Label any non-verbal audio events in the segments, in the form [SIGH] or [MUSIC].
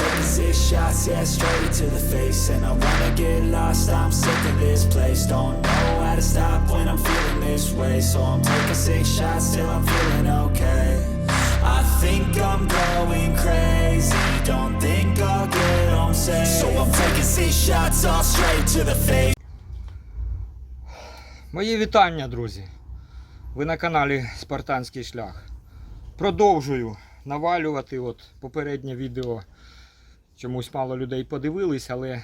I'm six shots, yeah, straight to the face And I wanna get lost, I'm sick of this place Don't know how to stop when I'm feeling this way So I'm taking six shots till I'm feeling okay I think I'm going crazy Don't think I'll get home safe So I'm taking six shots all straight to the face Мої вітання, друзі. Ви на каналі Спартанський шлях. Продовжую навалювати. От попереднє відео чомусь мало людей подивились, але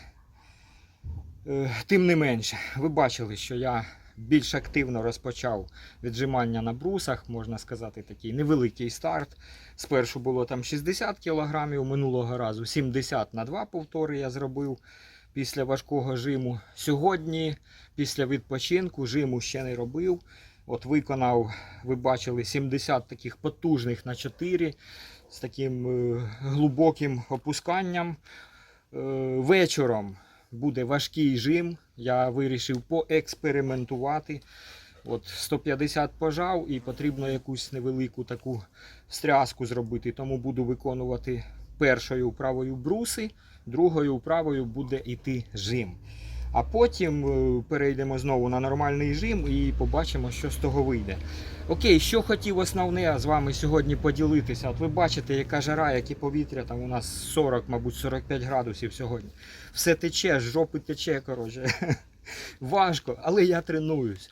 е, тим не менше, ви бачили, що я більш активно розпочав віджимання на брусах, можна сказати, такий невеликий старт. Спершу було там 60 кг, минулого разу 70 на 2 повтори я зробив після важкого жиму. Сьогодні, після відпочинку, жиму ще не робив. От виконав, ви бачили, 70 таких потужних на 4 з таким е, глибоким опусканням. Е, вечором буде важкий жим. Я вирішив поекспериментувати. От 150 пожав і потрібно якусь невелику таку стряску зробити. Тому буду виконувати першою вправою бруси, другою вправою буде йти жим. А потім е, перейдемо знову на нормальний жим і побачимо, що з того вийде. Окей, що хотів основне з вами сьогодні поділитися. От ви бачите, яка жара, яке повітря, там у нас 40, мабуть, 45 градусів сьогодні. Все тече, жопи тече, коротше. [LAUGHS] Важко, але я тренуюсь.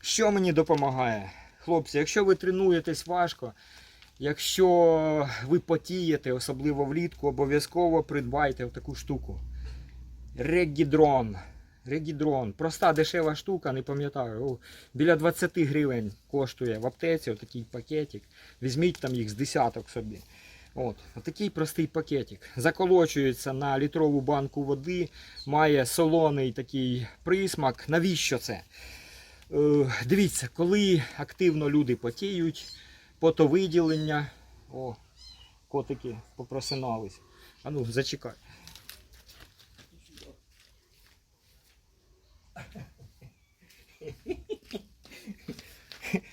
Що мені допомагає? Хлопці, якщо ви тренуєтесь важко, якщо ви потієте, особливо влітку, обов'язково придбайте таку штуку. Регідрон. Регідрон. Проста дешева штука, не пам'ятаю. Біля 20 гривень коштує в аптеці отакий пакетик. Візьміть там їх з десяток собі. От, Отакий простий пакетик. Заколочується на літрову банку води, має солоний такий присмак. Навіщо це? Е, дивіться, коли активно люди потіють, потовиділення. О, котики попросинались. А ну, зачекай.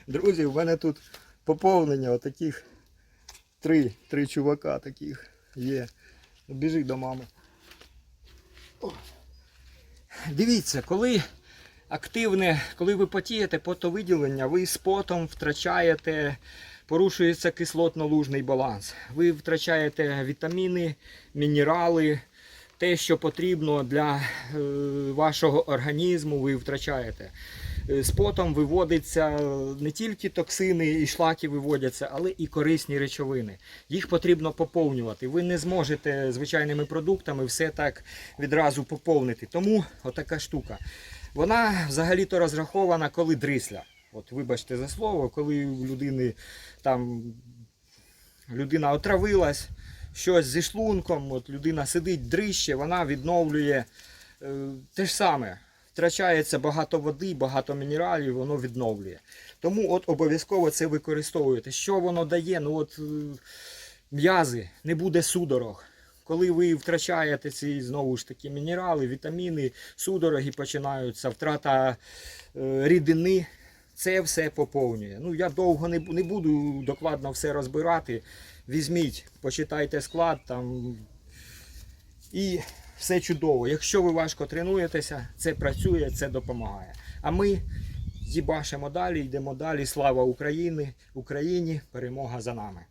Друзі, в мене тут поповнення отаких три, три чувака таких є. Біжи до мами. О. Дивіться, коли активне, коли ви потієте потовиділення, ви з потом втрачаєте, порушується кислотно-лужний баланс. Ви втрачаєте вітаміни, мінерали, те, що потрібно для е, вашого організму, ви втрачаєте. Е, З потом виводиться не тільки токсини і шлаки виводяться, але і корисні речовини. Їх потрібно поповнювати. Ви не зможете звичайними продуктами все так відразу поповнити. Тому отака штука. Вона взагалі-то розрахована, коли дрисля. От вибачте за слово, коли у людини там людина отравилась, щось зі шлунком, от людина сидить дрище, вона відновлює е, те ж саме. Втрачається багато води, багато мінералів, воно відновлює. Тому от обов'язково це використовуєте. Що воно дає? Ну от е, м'язи, не буде судорог. Коли ви втрачаєте ці знову ж таки мінерали, вітаміни, судороги починаються, втрата е, рідини, це все поповнює. Ну я довго не, не буду докладно все розбирати. Візьміть, почитайте склад там і все чудово. Якщо ви важко тренуєтеся, це працює, це допомагає. А ми їбашимо далі, йдемо далі. Слава Україні! Україні! Перемога за нами!